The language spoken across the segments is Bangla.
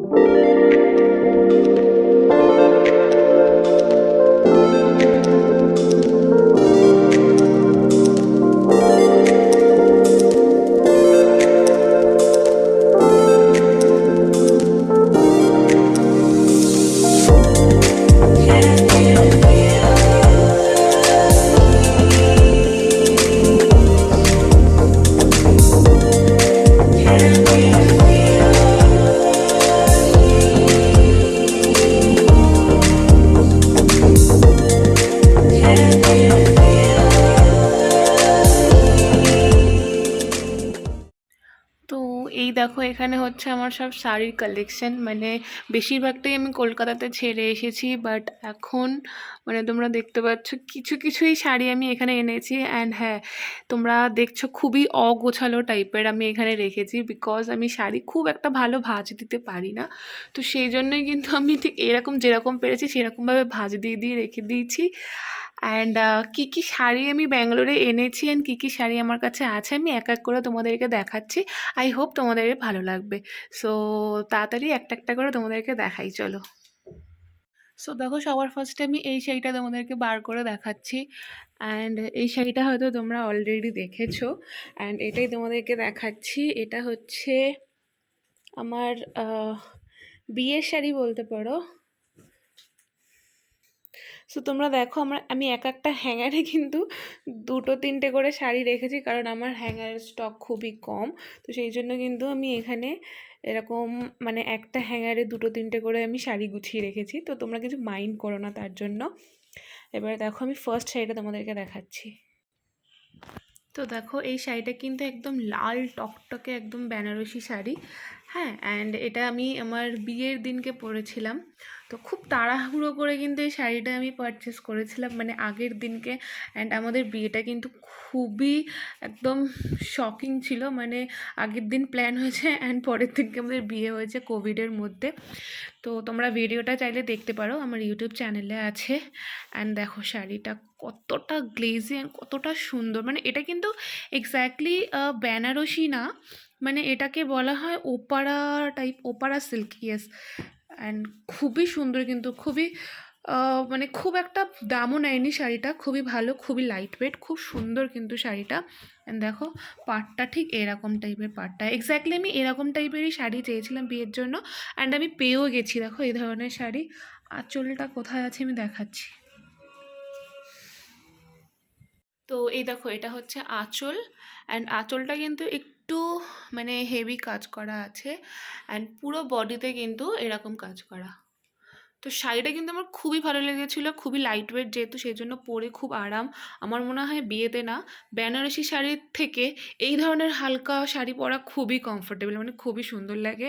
তো দেখো, এখানে হচ্ছে আমার সব শাড়ির কালেকশন মানে বেশিরভাগটাই আমি কলকাতাতে ছেড়ে এসেছি বাট এখন মানে তোমরা দেখতে পাচ্ছ, কিছু কিছুই শাড়ি আমি এখানে এনেছি অ্যান্ড হ্যাঁ তোমরা দেখছ খুবই অগোছালো টাইপের আমি এখানে রেখেছি বিকজ আমি শাড়ি খুব একটা ভালো ভাঁজ দিতে পারি না। তো সেই জন্যই কিন্তু আমি ঠিক এরকম যেরকম পেরেছি, সেরকমভাবে ভাজ দিয়ে দিয়ে রেখে দিয়েছি। অ্যান্ড কী কী শাড়ি আমি ব্যাঙ্গালোরে এনেছি অ্যান্ড কী কী শাড়ি আমার কাছে আছে, আমি এক এক করে তোমাদেরকে দেখাচ্ছি। আই হোপ তোমাদের ভালো লাগবে। সো তাড়াতাড়ি একটা একটা করে তোমাদেরকে দেখাই, চলো। সো দেখো, সবার ফার্স্টে আমি এই শাড়িটা তোমাদেরকে বার করে দেখাচ্ছি। অ্যান্ড এই শাড়িটা হয়তো তোমরা অলরেডি দেখেছ। অ্যান্ড এটাই তোমাদেরকে দেখাচ্ছি। এটা হচ্ছে আমার বিয়ের শাড়ি বলতে পারো। সো তোমরা দেখো আমার, আমি এক একটা হ্যাঙ্গারে কিন্তু দুটো তিনটে করে শাড়ি রেখেছি কারণ আমার হ্যাঙ্গারের স্টক খুবই কম। তো সেই জন্য কিন্তু আমি এখানে এরকম মানে একটা হ্যাঙ্গারে দুটো তিনটে করে আমি শাড়ি গুছিয়ে রেখেছি। তো তোমরা কিছু মাইন্ড করো না তার জন্য। এবার দেখো আমি ফার্স্ট শাড়িটা তোমাদেরকে দেখাচ্ছি। তো দেখো এই শাড়িটা কিন্তু একদম লাল টকটকে একদম বেনারসি শাড়ি। হ্যাঁ অ্যান্ড এটা আমি আমার বিয়ের দিনকে পরেছিলাম। তো খুব তাড়াহুড়ো করে কিন্তু এই শাড়িটা আমি পারচেস করেছিলাম। মানে আগের দিনকে অ্যান্ড আমাদের বিয়েটা কিন্তু খুবই একদম শকিং ছিল। মানে আগের দিন প্ল্যান হয়েছে অ্যান্ড পরের দিনকে আমাদের বিয়ে হয়েছে কোভিডের মধ্যে। তো তোমরা ভিডিওটা চাইলে দেখতে পারো, আমার ইউটিউব চ্যানেলে আছে। অ্যান্ড দেখো শাড়িটা কতটা গ্লেজি অ্যান্ড কতটা সুন্দর। মানে এটা কিন্তু এক্স্যাক্টলি বেনারসি না। মানে এটাকে বলা হয় ওপারা টাইপ ওপারা সিল্ক ইয়েস অ্যান্ড খুবই সুন্দর কিন্তু, খুবই মানে খুব একটা দামও নেয়নি শাড়িটা, খুবই ভালো, খুবই লাইট ওয়েট খুব সুন্দর কিন্তু শাড়িটা। অ্যান্ড দেখো, পাটটা ঠিক এরকম টাইপের পাটটা। এক্স্যাক্টলি আমি এরকম টাইপেরই শাড়ি চেয়েছিলাম বিয়ের জন্য অ্যান্ড আমি পেয়েও গেছি। দেখো, এই ধরনের শাড়ি। আঁচলটা কোথায় আছে আমি দেখাচ্ছি। তো এই দেখো, এটা হচ্ছে আঁচল। অ্যান্ড আঁচলটা কিন্তু একটু মানে হেভি কাজ করা আছে অ্যান্ড পুরো বডিতে কিন্তু এরকম কাজ করা। তো শাড়িটা কিন্তু আমার খুবই ভালো লেগেছিল, খুবই লাইট ওয়েট যেহেতু সেই জন্য পরে খুব আরাম। আমার মনে হয় বিয়েতে না, বেনারসি শাড়ির থেকে এই ধরনের হালকা শাড়ি পরা খুবই কমফোর্টেবল মানে খুবই সুন্দর লাগে।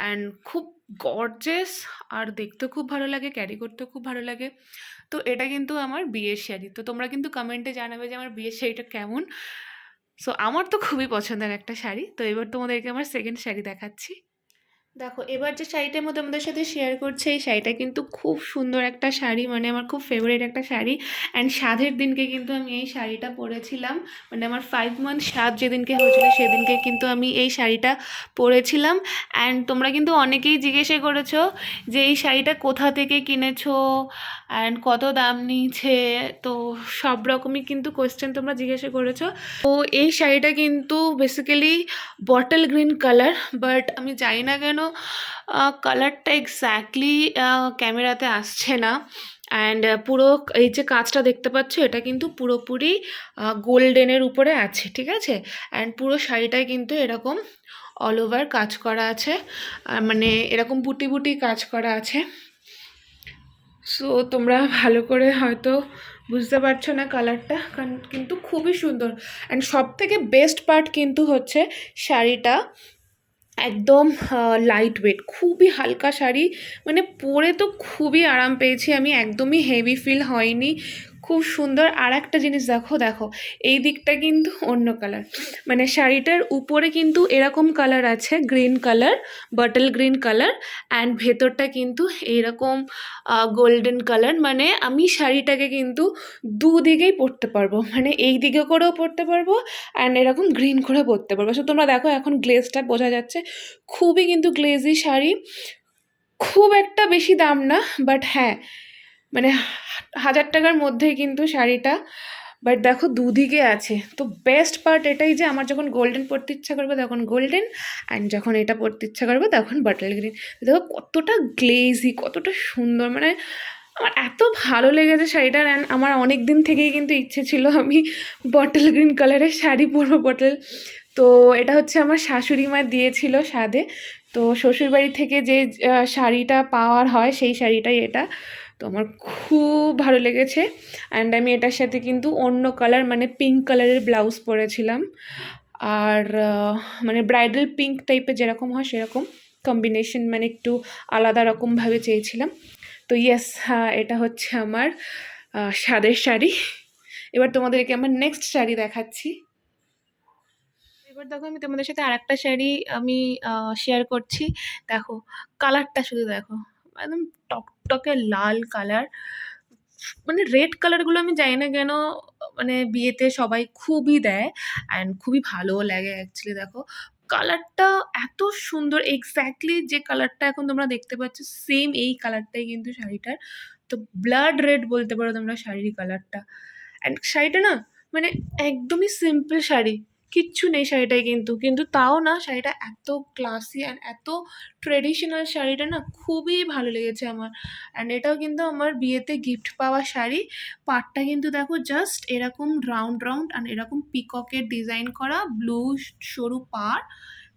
অ্যান্ড খুব গর্জেস আর দেখতেও খুব ভালো লাগে ক্যারি করতেও খুব ভালো লাগে। তো এটা কিন্তু আমার বিয়ের শাড়ি। তো তোমরা কিন্তু কমেন্টে জানাবে যে আমার বিয়ের শাড়িটা কেমন। সো আমার তো খুবই পছন্দের একটা শাড়ি। তো এবার তোমাদেরকে আমার সেকেন্ড শাড়ি দেখাচ্ছি। দেখো, এবার যে শাড়িটার মধ্যে আমাদের সাথে শেয়ার করছে, এই শাড়িটা কিন্তু খুব সুন্দর একটা শাড়ি মানে আমার খুব ফেভারিট একটা শাড়ি। অ্যান্ড সাধের দিনকে কিন্তু আমি এই শাড়িটা পরেছিলাম। মানে আমার ফাইভ মান্থ সাত যেদিনকে হয়েছিল, সেদিনকে কিন্তু আমি এই শাড়িটা পরেছিলাম। অ্যান্ড তোমরা কিন্তু অনেকেই জিজ্ঞেসে করেছ যে এই শাড়িটা কোথা থেকে কিনেছো? অ্যান্ড কত দাম নিয়েছে? তো সব রকমই কিন্তু কোয়েশ্চেন তোমরা জিজ্ঞাসা করেছ। তো এই শাড়িটা কিন্তু basically bottle green colour but আমি জানি না কেন কালারটা এক্স্যাক্টলি ক্যামেরাতে আসছে না। অ্যান্ড পুরো এই যে কাজটা দেখতে পাচ্ছ, এটা কিন্তু পুরোপুরি গোল্ডেনের উপরে আছে, ঠিক আছে? অ্যান্ড পুরো শাড়িটাই কিন্তু এরকম অল ওভার কাজ করা আছে। মানে এরকম বুটি বুটি কাজ করা আছে। সো তোমরা ভালো করে হয়তো বুঝতে পারছ না কালারটা কারণ কিন্তু খুবই সুন্দর। অ্যান্ড সব থেকে বেস্ট পার্ট কিন্তু হচ্ছে শাড়িটা। একদম লাইট ওয়েট খুবই হালকা শাড়ি। মানে পরে তো খুবই আরাম পেয়েছি, আমি একদমই হেভি ফিল হয়নি। খুব সুন্দর আর একটা জিনিস দেখো দেখো, এই দিকটা কিন্তু অন্য কালার মানে শাড়িটার উপরে কিন্তু এরকম কালার আছে green colour bottle green colour and ভেতরটা কিন্তু এইরকম গোল্ডেন কালার মানে আমি শাড়িটাকে কিন্তু দুদিকেই পরতে পারব। মানে এই দিকে করেও পরতে পারব অ্যান্ড এরকম গ্রিন করে পরতে পারব। সো তোমরা দেখো এখন গ্লেজটা বোঝা যাচ্ছে, খুবই কিন্তু গ্লেজি শাড়ি, খুব একটা বেশি দাম না বাট হ্যাঁ মানে হাজার টাকার মধ্যেই কিন্তু শাড়িটা বাট দেখো দুদিকে আছে। তো বেস্ট পার্ট এটাই যে আমার যখন গোল্ডেন পরতে ইচ্ছা করবে তখন গোল্ডেন অ্যান্ড যখন এটা পরতে ইচ্ছা করবে তখন বাটল গ্রিন দেখো কতটা গ্লেজি কতটা সুন্দর মানে আমার এত ভালো লেগেছে শাড়িটা অ্যান্ড আমার অনেক দিন থেকেই কিন্তু ইচ্ছে ছিল আমি বটল গ্রিন কালারের শাড়ি পরবো বটল তো এটা হচ্ছে আমার শাশুড়ি মা দিয়েছিল স্বাদে। তো শ্বশুরবাড়ি থেকে যে শাড়িটা পাওয়ার হয় সেই শাড়িটাই এটা। তো আমার খুব ভালো লেগেছে অ্যান্ড আমি এটার সাথে কিন্তু অন্য কালার মানে পিঙ্ক কালারের ব্লাউজ পরেছিলাম। আর মানে ব্রাইডাল পিঙ্ক টাইপের যেরকম হয় সেরকম কম্বিনেশন মানে একটু আলাদা রকমভাবে চেয়েছিলাম। তো ইয়েস এটা হচ্ছে আমার আহ, স্বাদের শাড়ি। এবার তোমাদেরকে আমার নেক্সট শাড়ি দেখাচ্ছি। এবার দেখো আমি তোমাদের সাথে আরেকটা শাড়ি আমি শেয়ার করছি। দেখো কালারটা শুধু দেখো একদম টকটকে লাল কালার মানে রেড কালারগুলো আমি জানি না কেন মানে বিয়েতে সবাই খুবই দেয় অ্যান্ড খুবই ভালোও লাগে অ্যাকচুয়ালি দেখো। কালারটা এত সুন্দর এক্স্যাক্টলি যে কালারটা এখন তোমরা দেখতে পাচ্ছ সেম এই কালারটাই কিন্তু শাড়িটার। তো ব্লাড রেড বলতে পারো তোমরা শাড়ির কালারটা অ্যান্ড শাড়িটা না মানে একদমই সিম্পল শাড়ি। কিচ্ছু নেই শাড়িটায় কিন্তু। কিন্তু তাও না, শাড়িটা এত ক্লাসি অ্যান্ড এত ট্রেডিশনাল শাড়িটা না খুবই ভালো লেগেছে আমার। অ্যান্ড এটাও কিন্তু আমার বিয়েতে গিফট পাওয়া শাড়ি। পাড়টা কিন্তু দেখো জাস্ট এরকম রাউন্ড রাউন্ড অ্যান্ড এরকম পিককের ডিজাইন করা ব্লু সরু পাড়,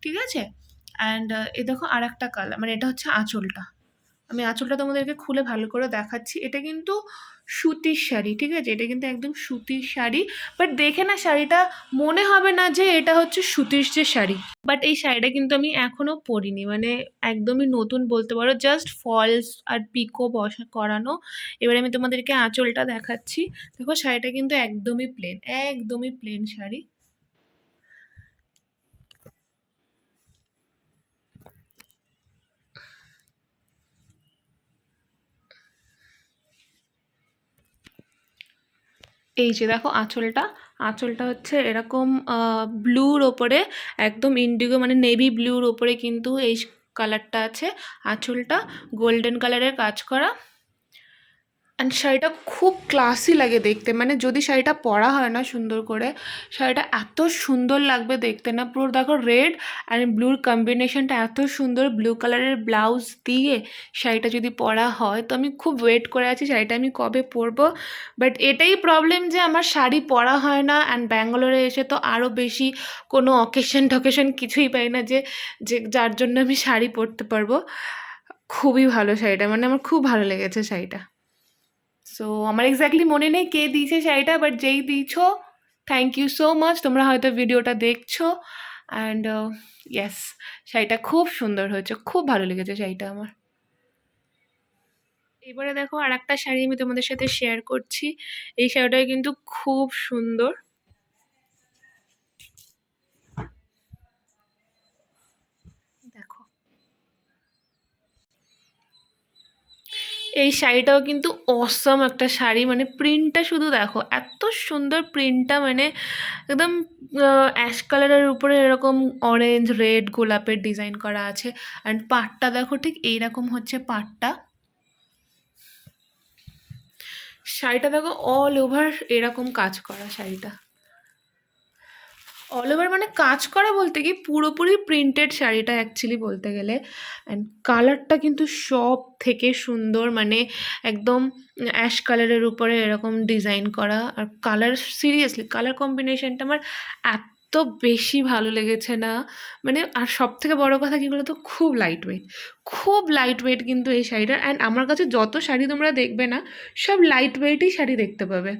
ঠিক আছে? অ্যান্ড এ দেখো আর একটা কালার মানে এটা হচ্ছে আঁচলটা। আমি আঁচলটা তোমাদেরকে খুলে ভালো করে দেখাচ্ছি। এটা কিন্তু সুতির শাড়ি, ঠিক আছে? এটা কিন্তু একদম সুতির শাড়ি। বাট দেখে না শাড়িটা, মনে হবে না যে এটা হচ্ছে সুতির যে শাড়ি। বাট এই শাড়িটা কিন্তু আমি এখনও পরিনি। মানে একদমই নতুন বলতে পারো জাস্ট ফলস আর পিকো বসা, করানো। এবারে আমি তোমাদেরকে আঁচলটা দেখাচ্ছি। দেখো, শাড়িটা কিন্তু একদমই প্লেন একদমই প্লেন শাড়ি। এই যে দেখো আঁচলটা আঁচলটা হচ্ছে এরকম ব্লুর ওপরে, একদম ইন্ডিগো মানে নেভি ব্লুর ওপরে কিন্তু এই কালারটা আছে। আঁচলটা গোল্ডেন কালারের কাজ করা। অ্যান্ড শাড়িটা খুব ক্লাসি লাগে দেখতে। মানে যদি শাড়িটা পরা হয় না সুন্দর করে, শাড়িটা এত সুন্দর লাগবে দেখতে না। পুরো দেখো রেড অ্যান্ড ব্লুর কম্বিনেশনটা এত সুন্দর ব্লু কালারের ব্লাউজ দিয়ে শাড়িটা যদি পরা হয়, তো আমি খুব ওয়েট করে আছি শাড়িটা আমি কবে পরবো। বাট এটাই প্রবলেম যে আমার শাড়ি পরা হয় না অ্যান্ড ব্যাঙ্গালোরে এসে তো আরও বেশি কোনো অকেশন টকেশন কিছুই পাই না যে যে যার জন্য আমি শাড়ি পরতে পারব। খুবই ভালো শাড়িটা মানে আমার খুব ভালো লেগেছে শাড়িটা। সো আমার এক্স্যাক্টলি মনে নেই কে দিয়েছে শাড়িটা বাট যেই দিয়েছ থ্যাংক ইউ সো মাচ তোমরা হয়তো ভিডিওটা দেখছ। অ্যান্ড ইয়েস শাড়িটা খুব সুন্দর হয়েছে। খুব ভালো লেগেছে শাড়িটা আমার। এবারে দেখো আর একটা শাড়ি আমি তোমাদের সাথে শেয়ার করছি। এই শাড়িটা কিন্তু খুব সুন্দর। এই শাড়িটাও কিন্তু অসম একটা শাড়ি। মানে প্রিন্টটা শুধু দেখো, এত সুন্দর প্রিন্টটা মানে একদম অ্যাশ কালারের উপরে এরকম অরেঞ্জ রেড গোলাপের ডিজাইন করা আছে। অ্যান্ড পাটটা দেখো ঠিক এইরকম হচ্ছে পাটটা। শাড়িটা দেখো অল ওভার এরকম কাজ করা শাড়িটা। অল ওভার মানে কাজ করা বলতে কি পুরোপুরি প্রিন্টেড শাড়িটা অ্যাকচুয়ালি বলতে গেলে। অ্যান্ড কালারটা কিন্তু সব থেকে সুন্দর মানে একদম অ্যাশ কালারের উপরে এরকম ডিজাইন করা। আর কালার সিরিয়াসলি কালার কম্বিনেশনটা আমার এত বেশি ভালো লেগেছে না। মানে আর সব থেকে বড় কথা কী বলতো? খুব লাইট ওয়েট খুব লাইট ওয়েট কিন্তু এই শাড়িটা। অ্যান্ড আমার কাছে যত শাড়ি তোমরা দেখবে না, সব লাইট ওয়েটই শাড়ি দেখতে পাবে।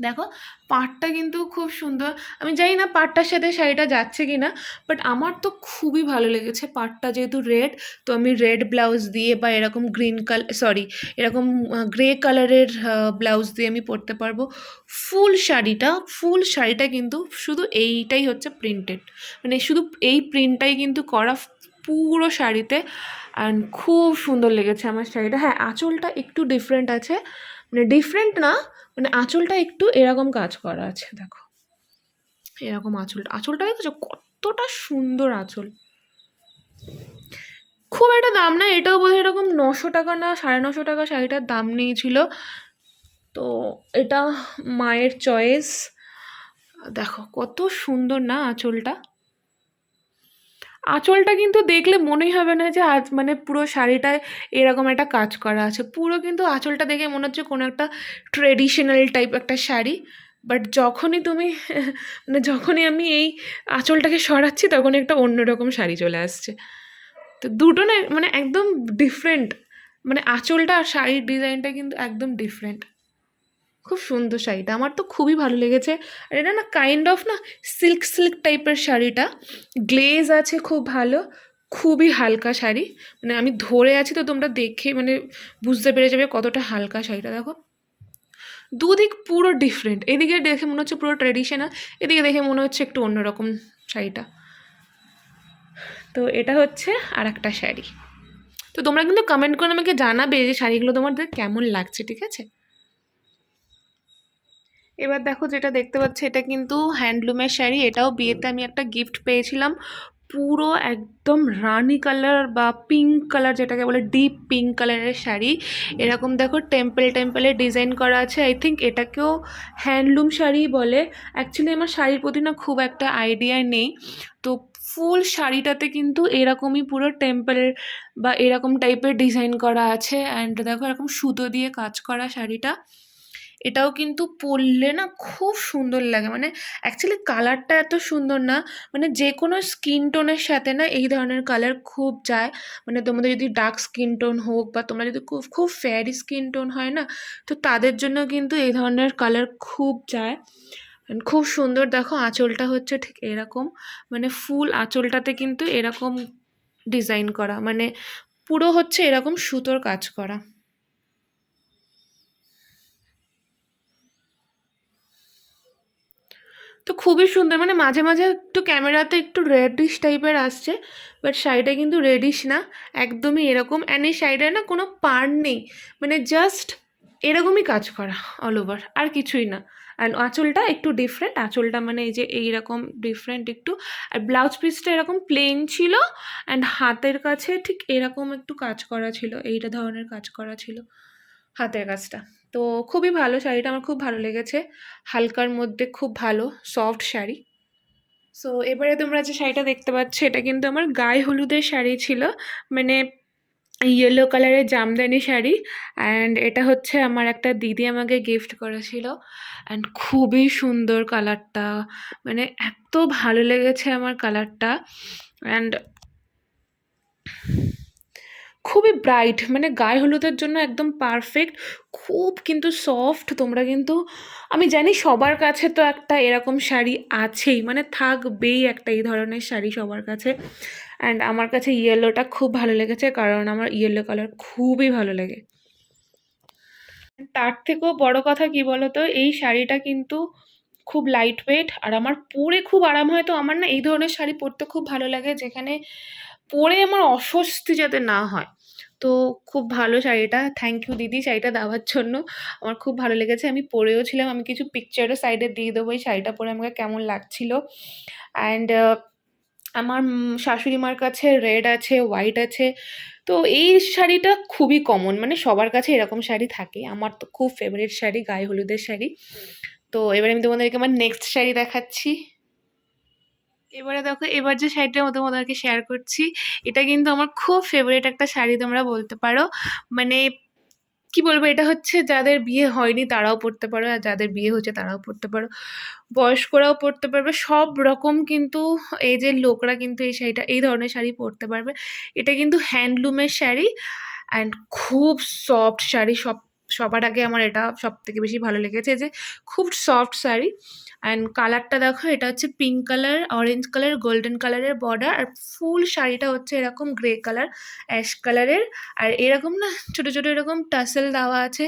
দেখো পাটটা কিন্তু খুব সুন্দর। আমি জানি না পাড়টার সাথে শাড়িটা যাচ্ছে কি না বাট আমার তো খুবই ভালো লেগেছে পাটটা যেহেতু রেড তো আমি রেড ব্লাউজ দিয়ে বা এরকম গ্রিন কালার সরি এরকম গ্রে কালারের ব্লাউজ দিয়ে আমি পরতে পারব। ফুল শাড়িটা ফুল শাড়িটা কিন্তু শুধু এইটাই হচ্ছে প্রিন্টেড মানে শুধু এই প্রিন্টটাই কিন্তু করা পুরো শাড়িতে অ্যান্ড খুব সুন্দর লেগেছে আমার শাড়িটা। হ্যাঁ আঁচলটা একটু ডিফারেন্ট আছে। মানে ডিফারেন্ট না মানে আঁচলটা একটু এরকম কাজ করা আছে, দেখো। এরকম আঁচলটা আঁচলটা দেখেছ? কতটা সুন্দর আঁচল। খুব একটা দাম না, এটাও বোধহয় এরকম নশো টাকা না, সাড়ে নশো টাকা, শাড়িটার দাম নিয়েছিল। তো এটা মায়ের চয়েস। দেখো, কত সুন্দর না আঁচলটা। আঁচলটা কিন্তু দেখলে মনেই হবে না যে আজ মানে পুরো শাড়িটায় এরকম একটা কাজ করা আছে। পুরো কিন্তু আঁচলটা দেখে মনে হচ্ছে কোনো একটা ট্রেডিশনাল টাইপ একটা শাড়ি। বাট যখনই তুমি মানে যখনই আমি এই আঁচলটাকে সরাচ্ছি তখন একটা অন্যরকম শাড়ি চলে আসছে। তো দুটো না মানে একদম ডিফারেন্ট মানে আঁচলটা আর শাড়ির ডিজাইনটা কিন্তু একদম ডিফারেন্ট খুব সুন্দর শাড়িটা, আমার তো খুবই ভালো লেগেছে। আর এটা না কাইন্ড অফ না সিল্ক সিল্ক টাইপের শাড়িটা। গ্লেজ আছে খুব ভালো, খুবই হালকা শাড়ি। মানে আমি ধরে আছি তো তোমরা দেখে মানে বুঝতে পেরে যাবে কতটা হালকা শাড়িটা, দেখো। দুদিক পুরো ডিফারেন্ট এদিকে দেখে মনে হচ্ছে পুরো ট্র্যাডিশনাল এদিকে দেখে মনে হচ্ছে একটু অন্যরকম শাড়িটা। তো এটা হচ্ছে আর একটা শাড়ি। তো তোমরা কিন্তু কমেন্ট করে আমাকে জানাবে যে শাড়িগুলো তোমাদের কেমন লাগছে, ঠিক আছে? এবার দেখো যেটা দেখতে পাচ্ছ, এটা কিন্তু হ্যান্ডলুমের শাড়ি, এটাও বিয়েতে আমি একটা গিফট পেয়েছিলাম। পুরো একদম রানি কালার বা পিঙ্ক কালার যেটাকে বলে ডিপ পিঙ্ক কালারের শাড়ি। এরকম দেখো টেম্পল টেম্পলের ডিজাইন করা আছে। আই থিঙ্ক এটাকেও হ্যান্ডলুম শাড়ি বলে। অ্যাকচুয়ালি আমার শাড়ির প্রতি না খুব একটা আইডিয়া নেই। তো ফুল শাড়িটাতে কিন্তু এরকমই পুরো টেম্পল বা এরকম টাইপের ডিজাইন করা আছে। অ্যান্ড দেখো এরকম সুতো দিয়ে কাজ করা শাড়িটা। এটাও কিন্তু পরলে না খুব সুন্দর লাগে। মানে অ্যাকচুয়ালি কালারটা এত সুন্দর না মানে যে কোনো স্কিন টোনের সাথে না এই ধরনের কালার খুব যায়। মানে তোমাদের যদি ডার্ক স্কিন টোন হোক বা তোমরা যদি খুব খুব ফেয়ারি স্কিন টোন হয় না, তো তাদের জন্য কিন্তু এই ধরনের কালার খুব যায়। খুব সুন্দর দেখো আঁচলটা হচ্ছে ঠিক এরকম। মানে ফুল আঁচলটাতে কিন্তু এরকম ডিজাইন করা। মানে পুরো হচ্ছে এরকম সুতোর কাজ করা। তো খুবই সুন্দর মানে মাঝে মাঝে একটু ক্যামেরাতে একটু রেডিশ টাইপের আসছে বাট শাড়িটা কিন্তু রেডিশ না, একদমই এরকম অ্যান্ড এই শাড়িটায় না কোনো পার নেই মানে জাস্ট এরকমই কাজ করা অল ওভার আর কিছুই না অ্যান্ড আঁচলটা একটু ডিফারেন্ট আঁচলটা মানে এই যে এইরকম ডিফারেন্ট একটু, আর ব্লাউজ পিসটা এরকম প্লেন ছিল অ্যান্ড হাতের কাছে ঠিক এরকম একটু কাজ করা ছিল, এইটা ধরনের কাজ করা ছিল, হাতের কাজটা। তো খুবই ভালো শাড়িটা আমার খুব ভালো লেগেছে। হালকার মধ্যে খুব ভালো সফট শাড়ি। সো এবারে তোমরা যে শাড়িটা দেখতে পাচ্ছ, এটা কিন্তু আমার গায়ে হলুদের শাড়ি ছিল। মানে ইয়েলো কালারের জামদানি শাড়ি। অ্যান্ড এটা হচ্ছে আমার একটা দিদি আমাকে গিফট করেছিল। অ্যান্ড খুবই সুন্দর কালারটা মানে এত ভালো লেগেছে আমার কালারটা অ্যান্ড খুবই ব্রাইট মানে গায়ে হলুদের জন্য একদম পারফেক্ট খুব কিন্তু সফট তোমরা কিন্তু, আমি জানি সবার কাছে তো একটা এরকম শাড়ি আছেই মানে থাকবেই একটা এই ধরনের শাড়ি সবার কাছে অ্যান্ড আমার কাছে ইয়েলোটা খুব ভালো লেগেছে, কারণ আমার ইয়েলো কালার খুবই ভালো লাগে। তার থেকেও বড় কথা কি বলো তো এই শাড়িটা কিন্তু খুব লাইট ওয়েট আর আমার পরে খুব আরাম হয়, তো আমার না এই ধরনের শাড়ি পরতে খুব ভালো লাগে, যেখানে পরে আমার অস্বস্তি যাতে না হয়। তো খুব ভালো শাড়িটা। থ্যাংক ইউ দিদি শাড়িটা দেওয়ার জন্য। আমার খুব ভালো লেগেছে। আমি পরেও ছিলাম। আমি কিছু পিকচারও সাইডে দিয়ে দেবো। এই শাড়িটা পরে আমাকে কেমন লাগছিল। অ্যান্ড আমার উম শাশুড়ি মার কাছে রেড আছে হোয়াইট আছে। তো এই শাড়িটা খুবই কমন মানে সবার কাছে এরকম শাড়ি থাকে। আমার তো খুব ফেভারিট শাড়ি, গায়ে হলুদের শাড়ি। তো এবারে আমি তোমাদেরকে আমার নেক্সট শাড়ি দেখাচ্ছি। এবারে দেখো, এবার যে শাড়িটা মতো তোমাদেরকে শেয়ার করছি, এটা কিন্তু আমার খুব ফেভারিট একটা শাড়ি তোমরা বলতে পারো। মানে কি বলব, এটা হচ্ছে যাদের বিয়ে হয়নি তারাও পরতে পারো, আর যাদের বিয়ে হচ্ছে তারাও পরতে পারো। বয়স্করাও পরতে পারবে, সব রকম কিন্তু এই যে লোকরা কিন্তু এই শাড়িটা, এই ধরনের শাড়ি পরতে পারবে। এটা কিন্তু হ্যান্ডলুমের শাড়ি অ্যান্ড খুব সফট শাড়ি, সব সবার আগে আমার এটা সব থেকে বেশি ভালো লেগেছে যে খুব সফট শাড়ি অ্যান্ড কালারটা দেখো, এটা হচ্ছে pink colour orange colour golden কালারের বর্ডার আর ফুল শাড়িটা হচ্ছে এরকম গ্রে কালার অ্যাশ কালারের আর এরকম না ছোটো ছোটো এরকম টাসেল দেওয়া আছে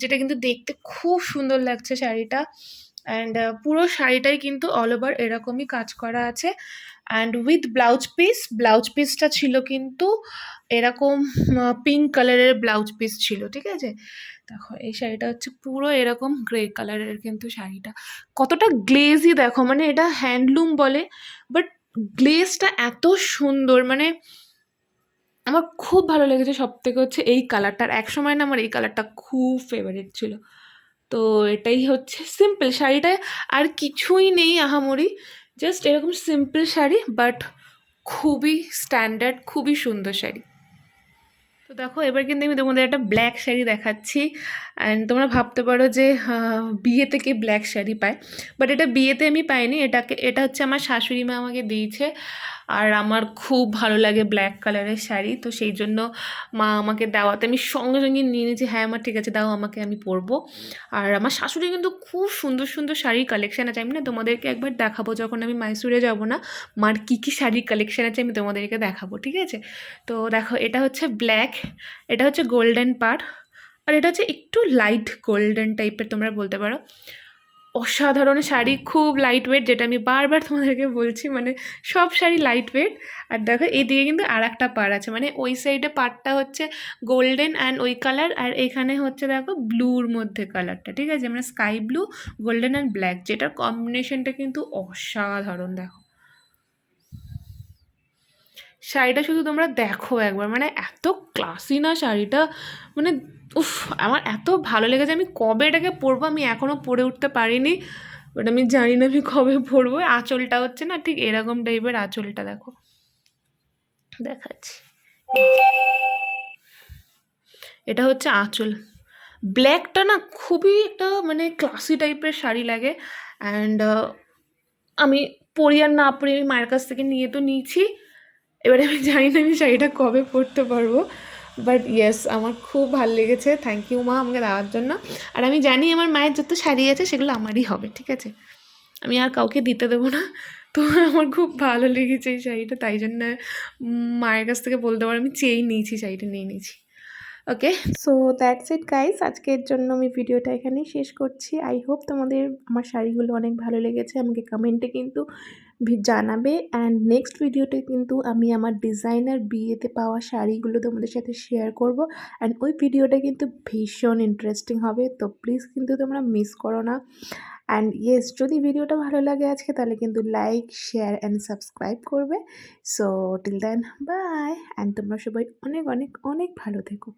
যেটা কিন্তু দেখতে খুব সুন্দর লাগছে শাড়িটা অ্যান্ড পুরো শাড়িটাই কিন্তু অল ওভার এরকমই কাজ করা আছে and with blouse piece blouse পিসটা ছিল কিন্তু এরকম পিঙ্ক কালারের ব্লাউজ পিস ছিল, ঠিক আছে? দেখো এই শাড়িটা হচ্ছে পুরো এরকম গ্রে কালারের কিন্তু শাড়িটা। কতটা গ্লেজি দেখো মানে এটা হ্যান্ডলুম বলে বাট গ্লেজটা এত সুন্দর মানে আমার খুব ভালো লেগেছে সব থেকে হচ্ছে এই কালারটা আর একসময় না আমার এই কালারটা খুব ফেভারিট ছিল। তো এটাই হচ্ছে সিম্পল শাড়িটায় আর কিছুই নেই আহামরি জাস্ট এরকম সিম্পল শাড়ি বাট খুবই স্ট্যান্ডার্ড খুবই সুন্দর শাড়ি। তো দেখো এবার কিন্তু আমি তোমাদের একটা ব্ল্যাক শাড়ি দেখাচ্ছি। অ্যান্ড তোমরা ভাবতে পারো যে আহ, বিয়েতে কে ব্ল্যাক শাড়ি পায়। বাট এটা বিয়েতে আমি পাইনি এটাকে এটা হচ্ছে আমার শাশুড়ি মা আমাকে দিয়েছে। আর আমার খুব ভালো লাগে ব্ল্যাক কালারের শাড়ি তো সেই জন্য মা আমাকে দেওয়াতে আমি সঙ্গে সঙ্গে নিয়ে নিয়েছি হ্যাঁ আমার ঠিক আছে দাও আমাকে আমি পরবো। আর আমার শাশুড়ি কিন্তু খুব সুন্দর সুন্দর শাড়ির কালেকশান আছে। আমি না তোমাদেরকে একবার দেখাবো যখন আমি মাইসুরে যাব না মার কী কী শাড়ির কালেকশান আছে আমি তোমাদেরকে দেখাবো ঠিক আছে? তো দেখো এটা হচ্ছে ব্ল্যাক এটা হচ্ছে গোল্ডেন পার আর এটা হচ্ছে একটু লাইট গোল্ডেন টাইপের তোমরা বলতে পারো। অসাধারণ শাড়ি, খুব লাইট ওয়েট যেটা আমি বারবার তোমাদেরকে বলছি মানে সব শাড়ি লাইট ওয়েট আর দেখো, এদিকে কিন্তু আর একটা পার আছে মানে ওই সাইডে পারটা হচ্ছে গোল্ডেন অ্যান্ড ওই কালার আর এখানে হচ্ছে দেখো ব্লুর মধ্যে কালারটা ঠিক আছে? মানে sky blue golden and black যেটার কম্বিনেশনটা কিন্তু অসাধারণ, দেখো। শাড়িটা শুধু তোমরা দেখো একবার মানে এত ক্লাসি না শাড়িটা মানে উফ, আমার এত ভালো লেগেছে, আমি কবে এটাকে পরবো আমি এখনও পরে উঠতে পারিনি বাট আমি জানি না আমি কবে পরবো আঁচলটা হচ্ছে না, ঠিক এরকম টাইপের আঁচলটা, দেখো। দেখাচ্ছি। এটা হচ্ছে আঁচল। ব্ল্যাকটা না খুবই একটা মানে ক্লাসি টাইপের শাড়ি লাগে অ্যান্ড আমি পরি আর না পরি, আমি মায়ের কাছ থেকে নিয়ে তো নিয়েছি। এবারে আমি জানি না আমি শাড়িটা কবে পরতে পারব। বাট ইয়েস, আমার খুব ভালো লেগেছে। থ্যাংক ইউ মা, আমাকে দেওয়ার জন্য। আর আমি জানি আমার মায়ের যত শাড়ি আছে, সেগুলো আমারই হবে, ঠিক আছে? আমি আর কাউকে দিতে দেবো না। তো আমার খুব ভালো লেগেছে এই শাড়িটা, তাই জন্য মায়ের কাছ থেকে বলতে পারো, আমি চেয়েই নিয়েছি, শাড়িটা নিয়ে নিয়েছি। Okay so that's it guys আজকের জন্য আমি ভিডিওটা এখানেই শেষ করছি। আই হোপ তোমাদের আমার শাড়িগুলো অনেক ভালো লেগেছে। আমাকে কমেন্টে কিন্তু জানাবে। অ্যান্ড নেক্সট ভিডিওতে কিন্তু আমি আমার ডিজাইনার বিয়েতে পাওয়া শাড়িগুলো তোমাদের সাথে শেয়ার করব। অ্যান্ড ওই ভিডিওটা কিন্তু ভীষণ ইন্টারেস্টিং হবে। তো প্লিজ কিন্তু তোমরা মিস করো না। অ্যান্ড ইয়েস যদি ভিডিওটা ভালো লাগে আজকে, তাহলে কিন্তু লাইক শেয়ার অ্যান্ড সাবস্ক্রাইব করবে। So till then bye and তোমরা সবাই অনেক অনেক অনেক ভালো থেকো।